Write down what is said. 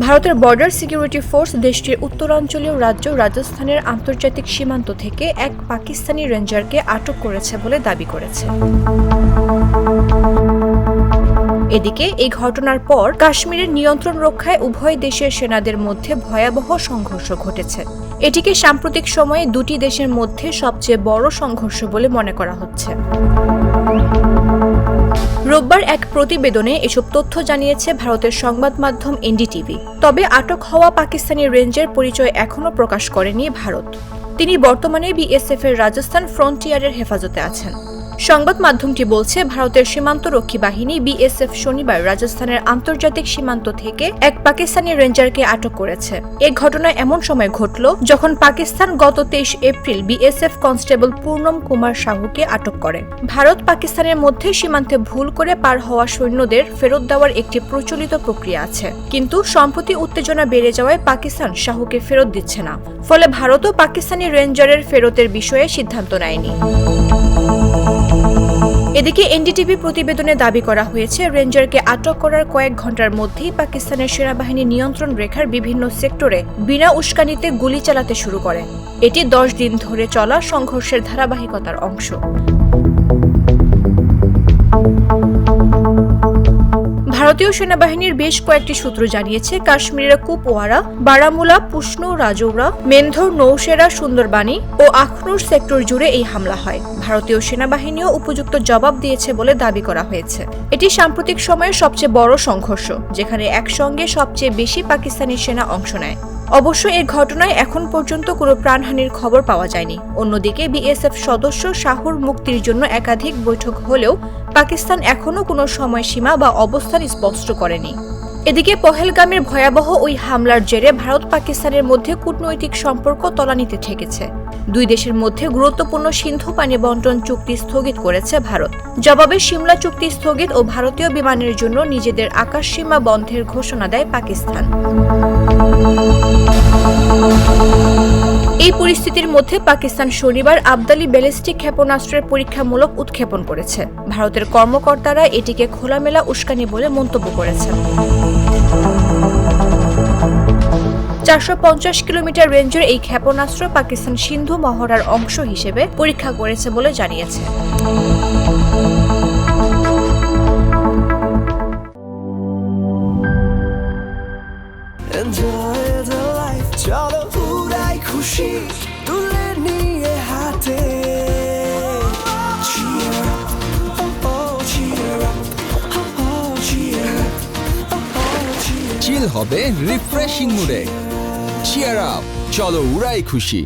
ভারতের border security force দেশটির উত্তরাঞ্চলীয় রাজ্য রাজস্থানের আন্তর্জাতিক সীমান্ত থেকে এক পাকিস্তানি রেঞ্জারকে আটক করেছে বলে দাবি করেছে। এদিকে এই ঘটনার পর কাশ্মীরের নিয়ন্ত্রণ রক্ষায় উভয় দেশের সেনাদের মধ্যে ভয়াবহ সংঘর্ষ ঘটেছে। এটিকে সাম্প্রতিক সময়ে দুটি দেশের মধ্যে সবচেয়ে বড় সংঘর্ষ বলে মনে করা হচ্ছে। রোববার এক প্রতিবেদনে এসব তথ্য জানিয়েছে ভারতের সংবাদ মাধ্যম এনডিটিভি। তবে আটক হওয়া পাকিস্তানি রেঞ্জের পরিচয় এখনও প্রকাশ করেনি ভারত। তিনি বর্তমানে বিএসএফ এর রাজস্থান ফ্রন্টিয়ারের হেফাজতে আছেন। সংবাদ মাধ্যমটি বলছে, ভারতের সীমান্তরক্ষী বাহিনী বিএসএফ শনিবার রাজস্থানের আন্তর্জাতিক সীমান্ত থেকে এক পাকিস্তানি রেঞ্জারকে আটক করেছে। এ ঘটনা এমন সময় ঘটল যখন পাকিস্তান গত তেইশ April BSF constable Purnam Kumar সাহুকে আটক করে। ভারত পাকিস্তানের মধ্যে সীমান্তে ভুল করে পার হওয়া সৈন্যদের ফেরত দেওয়ার একটি প্রচলিত প্রক্রিয়া আছে। কিন্তু সম্প্রতি উত্তেজনা বেড়ে যাওয়ায় পাকিস্তান শাহুকে ফেরত দিচ্ছে না। ফলে ভারতও পাকিস্তানি রেঞ্জারের ফেরতের বিষয়ে সিদ্ধান্ত নেয়নি। এদিকে এনডিটিভি প্রতিবেদনে দাবি করা হয়েছে, রেঞ্জারকে আটক করার কয়েক ঘণ্টার মধ্যেই পাকিস্তানের সেনাবাহিনী নিয়ন্ত্রণ রেখার বিভিন্ন সেক্টরে বিনা উস্কানিতে গুলি চালাতে শুরু করে। এটি দশ দিন ধরে চলা সংঘর্ষের ধারাবাহিকতার অংশ। ভারতীয় সেনাবাহিনীর বেশ কয়েকটি সূত্র জানিয়েছে, কাশ্মীরের কুপওয়ারা, বারামুলা, পুষ্ণ, রাজৌরা মেন্ধর নৌসেরা, সুন্দরবাণী ও আখনুর সেক্টর জুড়ে এই হামলা হয়। ভারতীয় সেনাবাহিনীও উপযুক্ত জবাব দিয়েছে বলে দাবি করা হয়েছে। এটি সাম্প্রতিক সময়ের সবচেয়ে বড় সংঘর্ষ, যেখানে একসঙ্গে সবচেয়ে বেশি পাকিস্তানি সেনা অংশ নেয়। অবশ্য এ ঘটনায় এখন পর্যন্ত কোনো প্রাণহানির খবর পাওয়া যায়নি। অন্যদিকে বিএসএফ সদস্য শাহুর মুক্তির জন্য একাধিক বৈঠক হলেও পাকিস্তান এখনও কোনো সময়সীমা বা অবস্থান স্পষ্ট করেনি। এদিকে পহেলগামের ভয়াবহ ওই হামলার জেরে ভারত পাকিস্তানের মধ্যে কূটনৈতিক সম্পর্ক তলানিতে ঠেকেছে। দুই দেশের মধ্যে গুরুত্বপূর্ণ সিন্ধু পানি বন্টন চুক্তি স্থগিত করেছে ভারত। জবাবে সিমলা চুক্তি স্থগিত ও ভারতীয় বিমানের জন্য নিজেদের আকাশসীমা বন্ধের ঘোষণা দেয় পাকিস্তান। এই পরিস্থিতির মধ্যে পাকিস্তান শনিবার আবদালি ব্যালিস্টিক ক্ষেপণাস্ত্রের পরীক্ষামূলক উৎক্ষেপণ করেছে। ভারতের কর্মকর্তারা এটিকে খোলামেলা উস্কানি বলে মন্তব্য করেছেন। চারশো পঞ্চাশ কিলোমিটার রেঞ্জের এই ক্ষেপণাস্ত্র পাকিস্তান সিন্ধু মহড়ার অংশ হিসেবে পরীক্ষা করেছে বলে জানিয়েছে। চলো খুশি তুলে নিয়ে হাতে চিল হবে রিফ্রেশিং মুডে চিয়ার আপ চলো উড়াই খুশি।